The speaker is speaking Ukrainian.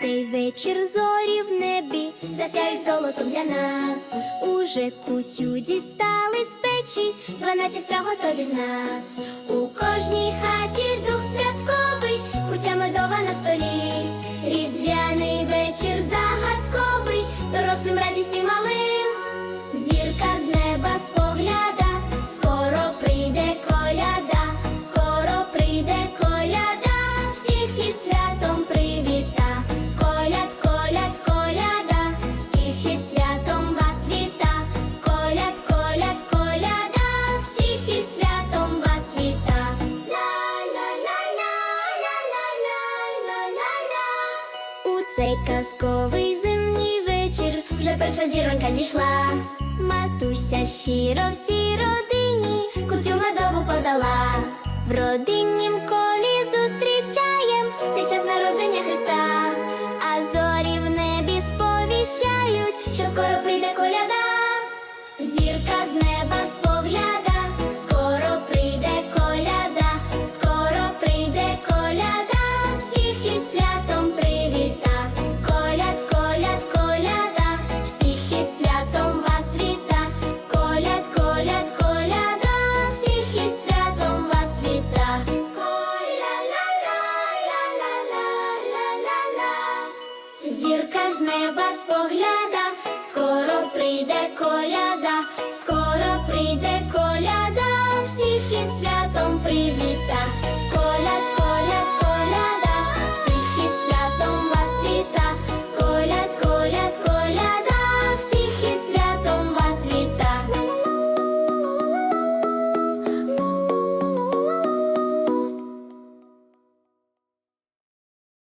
цей вечір зорі в небі засяють золотом для нас. Уже кутю дістали з печі, дванадцять страв готові в нас. У кожній хаті дух святковий, кутя медова на столі. Різдвяний вечір загадковий, цей казковий зимній вечір вже перша зіронька зійшла. Матуся щиро всій родині кутю медову подала. В родиннім колі зірка з неба спогляда, скоро прийде коляда, скоро прийде коляда, всіх із святом привіта.